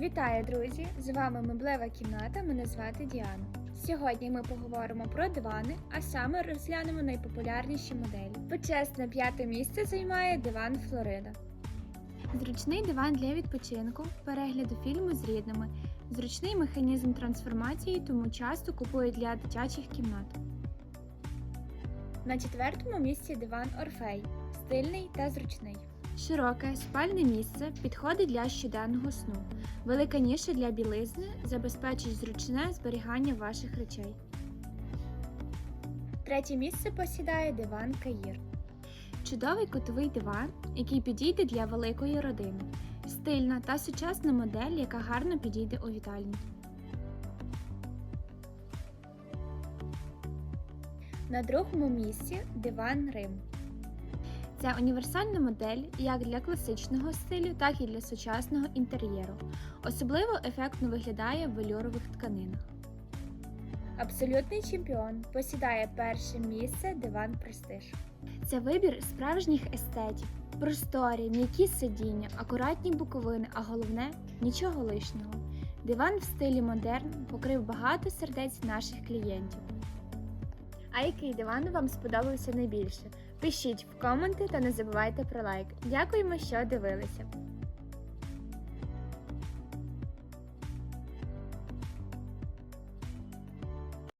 Вітаю, друзі! З вами меблева кімната. Мене звати Діана. Сьогодні ми поговоримо про дивани, а саме розглянемо найпопулярніші моделі. Почесне п'яте місце займає диван Флорида. Зручний диван для відпочинку, перегляду фільму з рідними, зручний механізм трансформації, тому часто купують для дитячих кімнат. На четвертому місці диван Орфей, стильний та зручний. Широке спальне місце підходить для щоденного сну. Велика ніша для білизни забезпечить зручне зберігання ваших речей. Третє місце посідає диван Каїр. Чудовий кутовий диван, який підійде для великої родини. Стильна та сучасна модель, яка гарно підійде у вітальні. На другому місці диван Рим. Це універсальна модель як для класичного стилю, так і для сучасного інтер'єру. Особливо ефектно виглядає в велюрових тканинах. Абсолютний чемпіон посідає перше місце диван Престиж. Це вибір справжніх естетів. Просторі, м'які сидіння, акуратні буковини, а головне нічого лишнього. Диван в стилі модерн покрив багато сердець наших клієнтів. А який диван вам сподобався найбільше? Пишіть в коменти та не забувайте про лайк. Дякуємо, що дивилися!